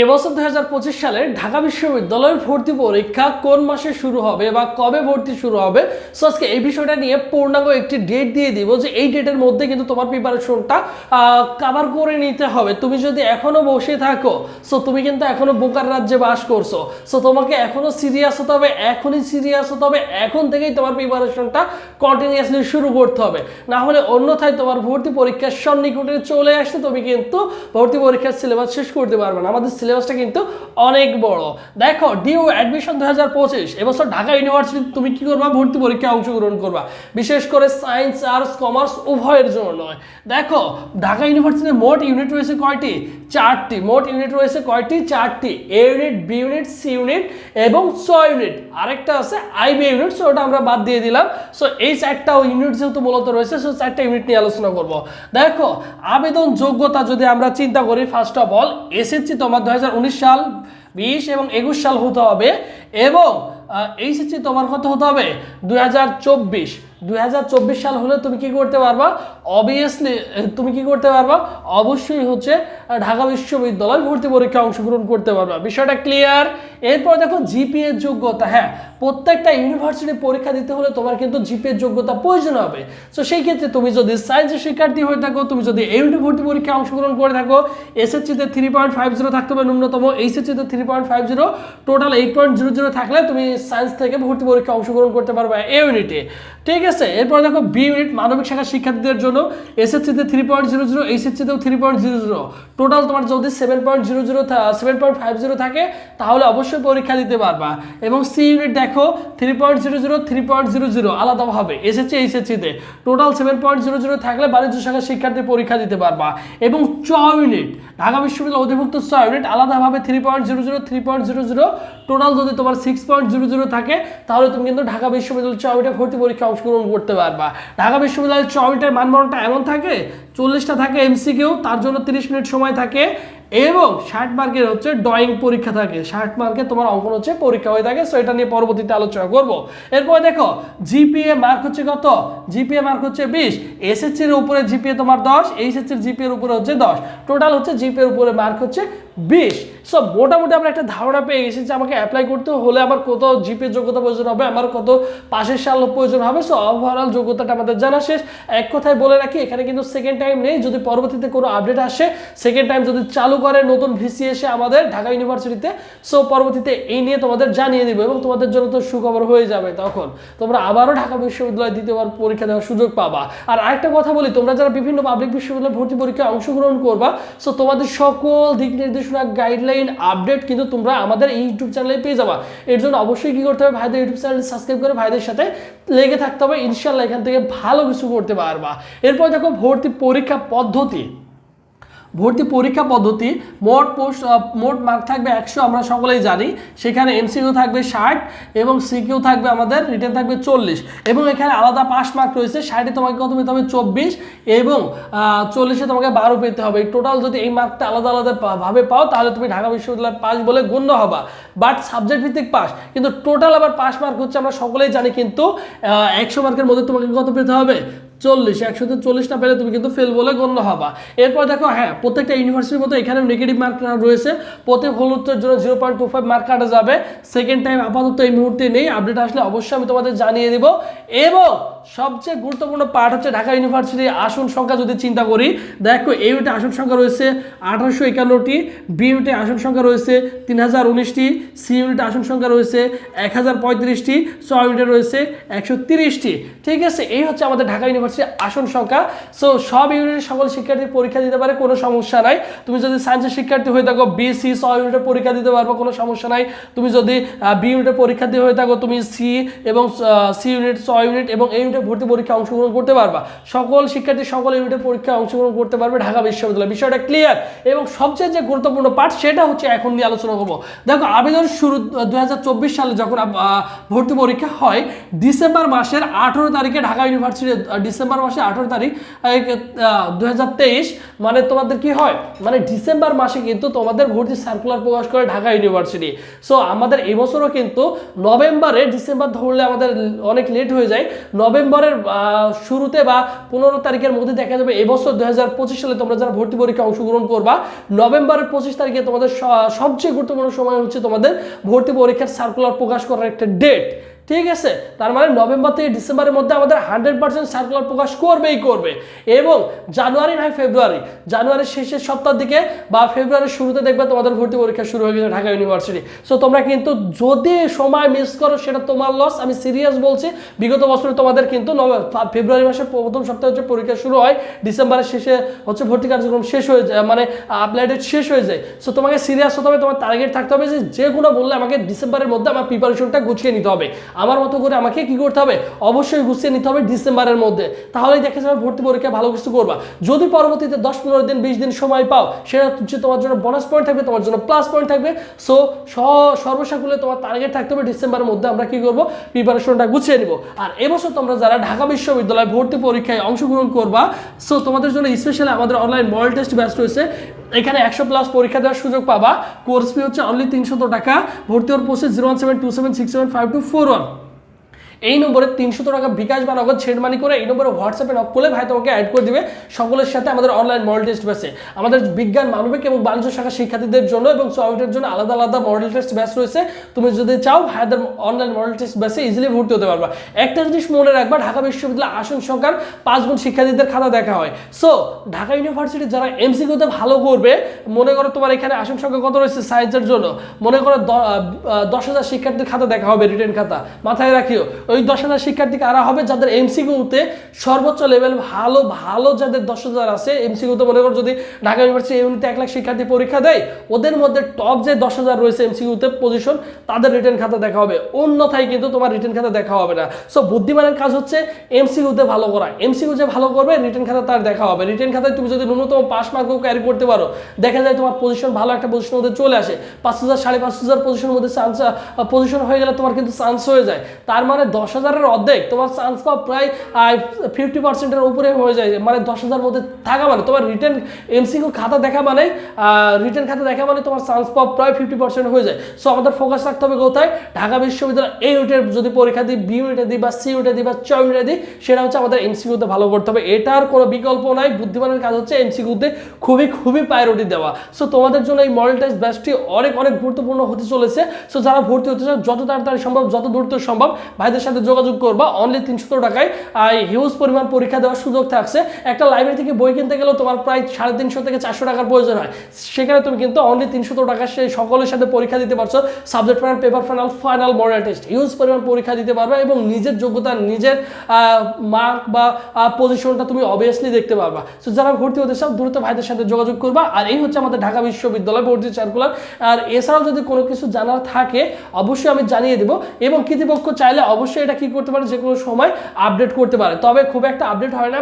এবছর দুই হাজার পঁচিশ সালে ঢাকা বিশ্ববিদ্যালয়ের ভর্তি পরীক্ষা কোন মাসে শুরু হবে বা কবে ভর্তি শুরু হবে? সো আজকে এই বিষয়টা নিয়ে পূর্ণাঙ্গ একটি ডেট দিয়ে দিব যে এই ডেটের মধ্যে কিন্তু তোমার প্রিপারেশনটা কাভার করে নিতে হবে। তুমি যদি এখনও বসে থাকো সো তুমি কিন্তু এখনও বোকার রাজ্যে বাস করছ। সো তোমাকে এখনও সিরিয়াস হতে হবে, এখনই সিরিয়াস হতে হবে, এখন থেকেই তোমার প্রিপারেশনটা কন্টিনিউয়াসলি শুরু করতে হবে। না হলে অন্যথায় তোমার ভর্তি পরীক্ষার সন্নিকটে চলে আসতে তুমি কিন্তু ভর্তি পরীক্ষার সিলেবাস শেষ করতে পারবে না। আমাদের সিলেবাসটা কিন্তু অনেক বড়। দেখো ডিউ অ্যাডমিশন দু হাজার পঁচিশ, এবছর ঢাকা ইউনিভার্সিটি তুমি কি করবা? ভর্তি পরীক্ষায় অংশগ্রহণ করবা। বিশেষ করে সায়েন্স আর্টস কমার্স উভয়ের জন্য নয়। দেখো, ঢাকা ইউনিভার্সিটির মোট ইউনিট রয়েছে কয়টি? চারটি, মোট ইউনিট রয়েছে কয়টি? চারটি। A unit B unit C unit এবং ছ ইউনিট আরেকটা আছে আইবি ইউনিট সো ওটা আমরা বাদ দিয়ে দিলাম। সো এই চারটা ইউনিট যেহেতু মূলত রয়েছে সো চারটা ইউনিট নিয়ে আলোচনা করব। দেখো, আবেদন যোগ্যতা যদি আমরা চিন্তা করি ফার্স্ট অফ অল এসএসসি তোমার দুই হাজার উনিশ সাল, বিশ এবং একুশ সাল হতে হবে এবং এইচএসসি তোমার কত হতে হবে? দুই হাজার চব্বিশ। চব্বিশ সাল হলে তুমি কি করতে পারবা? অবভিয়াসলি তুমি কি করতে পারবা? অবশ্যই হচ্ছে ঢাকা বিশ্ববিদ্যালয় ভর্তি পরীক্ষায় অংশগ্রহণ করতে পারবা। বিষয়টা ক্লিয়ার এরপর দেখো জিপিএর যোগ্যতা হ্যাঁ প্রত্যেকটা ইউনিভার্সিটি পরীক্ষা দিতে হলে তোমার কিন্তু জিপিএর যোগ্যতা প্রয়োজন হবে। তো সেই ক্ষেত্রে তুমি যদি সায়েন্সের শিক্ষার্থী হয়ে থাকো, তুমি যদি ইউনিট ভর্তি পরীক্ষায় অংশগ্রহণ করে থাকো এসএসসিতে থ্রি পয়েন্ট ফাইভ জিরো থাকতে হবে ন্যূনতম। এইচএসসিতে three point five zero total eight point zero zero থাকলে তুমি সায়েন্স থেকে ভর্তি পরীক্ষায় অংশগ্রহণ করতে পারবে এ ইউনিটে ঠিক আছে? এরপর দেখো বি ইউনিট মানবিক শাখার শিক্ষার্থীদের জন্য এসএসসিতে three point zero zero এইচএসসিতেও three point zero zero total তোমার যদি seven point zero zero seven point five zero থাকে, তাহলে অবশ্যই পরীক্ষা দিতে পারবা। এবং সি ইউনিট দেখো three point zero zero three point zero zero আলাদাভাবে SSC এইচএসসিতে total seven point zero zero থাকলে বাণিজ্য শাখার শিক্ষার্থী পরীক্ষা দিতে পারবা। এবং চ ইউনিট ঢাকা বিশ্ববিদ্যালয় অধিভুক্ত ছ ইউনিট আলাদাভাবে three point zero zero three point zero zero total যদি তোমার সিক্স পয়েন্ট জিরো জিরো থাকে, তাহলে তুমি কিন্তু ঢাকা বিশ্ববিদ্যালয় চ ইউনিটে ভর্তি পরীক্ষা অংশগ্রহণ করতে পারবা। ঢাকা বিশ্ববিদ্যালয়ের চ ইউনিটের মানবরণটা এমন থাকে, চল্লিশটা থাকে এমসিকিউ তার জন্য তিরিশ মিনিট সময় থাকে। এবং ষাট মার্কের হচ্ছে ড্রয়িং পরীক্ষা থাকে। ষাট মার্কে তোমার অঙ্কন হচ্ছে, পরীক্ষা হয়ে থাকে। সো এটা নিয়ে পরবর্তীতে আলোচনা করব। এরপরে দেখো জিপিএ মার্ক হচ্ছে কত? জিপিএ মার্ক হচ্ছে বিশ। এসএসসির উপরে জিপিএ তোমার দশ এইচএসসির জিপিএর উপরে হচ্ছে দশ। টোটাল হচ্ছে জিপিএর উপরে মার্ক হচ্ছে বিশ। সো মোটামুটি আমরা একটা ধারণা পেয়ে গেছি যে আমাকে অ্যাপ্লাই করতে হলে আমার কত জিপিএ যোগ্যতা প্রয়োজন হবে, আমার কত পাশের সাল প্রয়োজন হবে। সো ওভারঅল যোগ্যতাটা আমাদের জানা শেষ। এক কথায় বলে রাখি, এখানে কিন্তু সেকেন্ড টাইম নেই। যদি পরবর্তীতে কোনো আপডেট আসে সেকেন্ড টাইম যদি চালু করে নতুন ভিসি এসে আমাদের ঢাকা ইউনিভার্সিটিতে সো পরবর্তীতে এই নিয়ে তোমাদের জানিয়ে দিব এবং তোমাদের জন্য তো সুখবর হয়ে যাবে তখন। তোমরা আবারও ঢাকা বিশ্ববিদ্যালয় দ্বিতীয়বার পরীক্ষা দেওয়ার সুযোগ পাবা। আর আরেকটা কথা বলি, তোমরা যারা বিভিন্ন পাবলিক বিশ্ববিদ্যালয় ভর্তি পরীক্ষায় অংশগ্রহণ করবা সো তোমাদের সকল দিক নির্দেশনা গাইডলাইন আপডেট কিন্তু তোমরা আমাদের এই ইউটিউব চ্যানেলে পেয়ে যাবা। এর জন্য অবশ্যই কী করতে হবে? ভাইদের ইউটিউব চ্যানেল সাবস্ক্রাইব করে ভাইদের সাথে লেগে থাকতে হবে। ইনশাল্লাহ এখান থেকে ভালো কিছু করতে পারবা। এরপর দেখো ভর্তি পরীক্ষা পদ্ধতি। ভর্তি পরীক্ষা পদ্ধতি, মোট পোস্ট মোট মার্ক থাকবে একশো, আমরা সকলেই জানি। সেখানে এমসিকিউ থাকবে ষাট এবং সিকিউ থাকবে আমাদের রিটার্ন থাকবে চল্লিশ। এবং এখানে আলাদা পাস মার্ক রয়েছে, ষাটে তোমাকে কত পেতে হবে চব্বিশ এবং চল্লিশে তোমাকে বারো পেতে হবে। টোটাল যদি এই মার্কটা আলাদা আলাদা ভাবে পাও, তাহলে তুমি ঢাকা বিশ্ববিদ্যালয় পাস বলে গণ্য হবা। বাট সাবজেক্ট ভিত্তিক পাস কিন্তু টোটাল আবার পাস মার্ক হচ্ছে, আমরা সকলেই জানি, কিন্তু একশো মার্কের মধ্যে তোমাকে কত পেতে হবে? চল্লিশ একশো একশোতে চল্লিশটা পেলে তুমি কিন্তু ফেল বলে গণ্য হবা। এরপর দেখো হ্যাঁ প্রত্যেকটা ইউনিভার্সিটির মতো এখানে নেগেটিভ মার্ক রয়েছে, প্রত্যেক হলুদের জন্য zero point two five mark কাটা যাবে। সেকেন্ড টাইম আপাতত এই মুহূর্তে নেই আপডেট আসলে অবশ্যই আমি তোমাদের জানিয়ে দেবো। এবং সবচেয়ে গুরুত্বপূর্ণ পার্ট হচ্ছে ঢাকা ইউনিভার্সিটির আসন সংখ্যা যদি চিন্তা করি, দেখো এই ইউনিটে আসন সংখ্যা রয়েছে আঠারোশো একান্নটি বি ইউনিটে আসন সংখ্যা রয়েছে তিন হাজার উনিশটি সি ইউনিটে আসন সংখ্যা রয়েছে এক হাজার পঁয়ত্রিশটি, ছ ইউনিটে রয়েছে একশো তিরিশটি। ঠিক আছে? এই হচ্ছে আমাদের ঢাকা ইউনিভার্সিটির আসন সংখ্যা। সো সব ইউনিটের সকল শিক্ষার্থী পরীক্ষা দিতে পারে, কোনো সমস্যা নাই। তুমি যদি সায়েন্সের শিক্ষার্থী হয়ে থাকো বি সি ছ ইউনিটের পরীক্ষা দিতে পারব, কোনো সমস্যা নাই। তুমি যদি বি ইউনিটের পরীক্ষার্থী হয়ে থাকো, তুমি সি এবং সি ইউনিট ছ ইউনিট এবং এই ভর্তি পরীক্ষা অংশগ্রহণ করতে পারবা। সকল শিক্ষার্থী সকল ইউনিটের পরীক্ষা অংশগ্রহণ করতে পারবে ঢাকা বিশ্ববিদ্যালয়। বিষয়টা ক্লিয়ার এবং সবচেয়ে যে গুরুত্বপূর্ণ পার্ট সেটা হচ্ছে এখন নিয়ে আলোচনা করব। দেখো, আবেদন শুরু দু সালে যখন ভর্তি পরীক্ষা হয়, ডিসেম্বর মাসের আঠেরো তারিখে ঢাকা ইউনিভার্সিটি ডিসেম্বর মাসে আঠেরো তারিখ দু মানে তোমাদের কি হয়? মানে ডিসেম্বর মাসে কিন্তু তোমাদের ভর্তি সার্কুলার প্রকাশ করে ঢাকা ইউনিভার্সিটি। সো আমাদের এবছরও কিন্তু নভেম্বরে ডিসেম্বর ধরলে আমাদের অনেক লেট হয়ে যায়। নভেম্বর নভেম্বরের শুরুতে বা পনেরো তারিখের মধ্যে দেখা যাবে এবছর দু হাজার পঁচিশ সালে তোমরা যারা ভর্তি পরীক্ষা অংশগ্রহণ করবা, নভেম্বরের পঁচিশ তারিখে তোমাদের সবচেয়ে গুরুত্বপূর্ণ সময় হচ্ছে তোমাদের ভর্তি পরীক্ষার সার্কুলার প্রকাশ করার একটা ডেট ঠিক আছে, তার মানে নভেম্বর থেকে ডিসেম্বরের মধ্যে আমাদের হান্ড্রেড পার্সেন্ট সার্কুলার প্রকাশ করবেই করবে। এবং জানুয়ারি নয়, ফেব্রুয়ারি। জানুয়ারির শেষের সপ্তাহ দিকে বা ফেব্রুয়ারির শুরুতে দেখবে তোমাদের ভর্তি পরীক্ষা শুরু হয়ে গেছে ঢাকা ইউনিভার্সিটি। সো তোমরা কিন্তু যদি সময় মিস করো, সেটা তোমার লস আমি সিরিয়াস বলছি। বিগত বছরে তোমাদের কিন্তু ফেব্রুয়ারি মাসের প্রথম সপ্তাহে হচ্ছে পরীক্ষা শুরু হয়, ডিসেম্বরের শেষে হচ্ছে ভর্তি কার্যক্রম শেষ হয়ে যায় মানে অ্যাপ্লাই শেষ হয়ে যায়। সো তোমাকে সিরিয়াস হতে হবে, তোমার টার্গেট থাকতে হবে যে যে কোনো বললে আমাকে ডিসেম্বরের মধ্যে আমার প্রিপারেশনটা গুছিয়ে নিতে হবে। আমার মতো করে আমাকে কি করতে হবে? অবশ্যই গুছিয়ে নিতে হবে ডিসেম্বরের মধ্যে। তাহলেই দেখা যাবে ভর্তি পরীক্ষা ভালো কিছু করবা। যদি পরবর্তীতে দশ, পনেরো দিন, বিশ দিন সময় পাও, সেটা হচ্ছে তোমার জন্য বোনাস পয়েন্ট থাকবে, তোমার জন্য প্লাস পয়েন্ট থাকবে। সো সর্বসাকুলে তোমার টার্গেট থাকতে হবে ডিসেম্বরের মধ্যে। আমরা কি করব? প্রিপারেশনটা গুছিয়ে নিব। আর এবছর তোমরা যারা ঢাকা বিশ্ববিদ্যালয় ভর্তি পরীক্ষায় অংশগ্রহণ করবা সো তোমাদের জন্য স্পেশালি আমাদের অনলাইন মডেল টেস্ট ব্যাচ রয়েছে। এখানে একশো প্লাস পরীক্ষা দেওয়ার সুযোগ পাবা। কোর্স ফি হচ্ছে অনলি তিনশত টাকা। ভর্তি হওয়ার পোস্টে zero one seven two seven six seven five two four one এই নম্বরে তিনশো টাকা বিকাশ বা নগদ ছেড় মানি করে এই নম্বরে হোয়াটসঅ্যাপে নক করলে ভাই তোমাকে অ্যাড করে দিবে সকলের সাথে আমাদের অনলাইন মডেল টেস্ট ব্যাচে আমাদের বিজ্ঞান, মানবিক এবং বাণিজ্য শাখা শিক্ষার্থীদের জন্য এবং সফটওয়্যারের জন্য আলাদা আলাদা মডেল টেস্ট ব্যাচ রয়েছে। তুমি যদি চাও, ভাইদের অনলাইন মডেল টেস্ট ব্যাচে ইজিলি ভর্তি হতে পারবা। একটা জিনিস মনে রাখবা, ঢাকা বিশ্ববিদ্যালয় আসন সংখ্যার পাঁচ গুণ শিক্ষার্থীদের খাতা দেখা হয়। সো ঢাকা ইউনিভার্সিটি যারা এমসি এমসিকিউতে ভালো করবে, মনে করো তোমার এখানে আসন সংখ্যা কত রয়েছে সায়েন্সের জন্য, মনে করো দশ হাজার শিক্ষার্থীর খাতা দেখা হবে রিটেন খাতা। মাথায় রাখিও। ওই দশ হাজার শিক্ষার্থী কারা হবে যাদের এমসিকিউতে সর্বোচ্চ লেভেল ভালো ভালো যাদের দশ হাজার আছে এমসিকিউতে মনে করো যদি ঢাকা ইউনিভার্সিটি ইউনিটে এক লাখ শিক্ষার্থী পরীক্ষা দেয়, ওদের মধ্যে টপ যে দশ হাজার রয়েছে এমসিকিউতে পজিশন তাদের রিটার্ন খাতা দেখা হবে। অন্যথায় কিন্তু তোমার রিটার্ন খাতা দেখা হবে না। সো বুদ্ধিমানের কাজ হচ্ছে এমসিকিউতে ভালো করা। এমসিকিউ যে ভালো করবে রিটার্ন খাতা তার দেখা হবে। রিটার্ন খাতায় তুমি যদি ন্যূনতম পাস মার্কও ক্যারি করতে পারো, দেখা যায় তোমার পজিশন ভালো একটা পজিশনের মধ্যে চলে আসে। পাঁচ হাজার, সাড়ে পাঁচ হাজার পজিশনের মধ্যে চান্স পজিশন হয়ে গেলে তোমার কিন্তু চান্স হয়ে যায়। তার মানে দশ হাজারের অর্ধেক, তোমার চান্স পাওয়া প্রায় ফিফটি পার্সেন্টের উপরে হয়ে যায়। মানে দশ হাজার মধ্যে থাকা মানে তোমার রিটেন এমসিকিউ খাতা দেখা মানে রিটেন খাতা দেখা মানে তোমার চান্স পাওয়া প্রায় ফিফটি পার্সেন্ট হয়ে যায়। সো আমাদের ফোকাস রাখতে হবে কোথায়? ঢাকা বিশ্ববিদ্যালয় এই ইউনিটের যদি পরীক্ষা দিই বি ইউনিটে দিই বা সি ইউনিটে দিই বা চ ইউনিটে দিই, সেটা হচ্ছে আমাদের এমসিকিউতে ভালো করতে হবে। এটার কোনো বিকল্প নাই, বুদ্ধিমানের কাজ হচ্ছে এমসিকিউতে খুবই খুবই প্রায়োরিটি দেওয়া। সো তোমাদের জন্য এই মডেল টেস্ট ব্যাচটি অনেক অনেক গুরুত্বপূর্ণ হতে চলেছে। সো যারা ভর্তি হতে চাও, যত তাড়াতাড়ি সম্ভব, যত দ্রুত সম্ভব, ভাইদের সাথে যোগাযোগ করবা অনলি তিনশো টাকায় হিউজ পরিমাণ পরীক্ষা দেওয়ার সুযোগ থাকছে। একটা লাইব্রেরি থেকে বই কিনতে গেলেও তোমার প্রায় সাড়ে তিনশো থেকে চারশো টাকার প্রয়োজন হয়। সেখানে তুমি কিন্তু অনলি তিনশো টাকা সেই সকলের সাথে পরীক্ষা দিতে পারছ। Subject final paper final final model test huge পরিমাণ পরীক্ষা দিতে পারবে এবং নিজের যোগ্যতা, নিজের মার্ক বা পজিশনটা তুমি অবভিয়াসলি দেখতে পারবা। সো যারা ভর্তি হতে চাও, দ্রুত ভাইদের সাথে যোগাযোগ করবা। আর এই হচ্ছে আমাদের ঢাকা বিশ্ববিদ্যালয় ভর্তি সার্কুলার আর এছাড়াও যদি কোনো কিছু জানার থাকে, অবশ্যই আমি জানিয়ে দেবো। এবং কৃতৃপক্ষ চাইলে অবশ্যই এটা কি করতে পারে? যে কোনো সময় আপডেট করতে পারে। তবে খুব একটা আপডেট হয় না।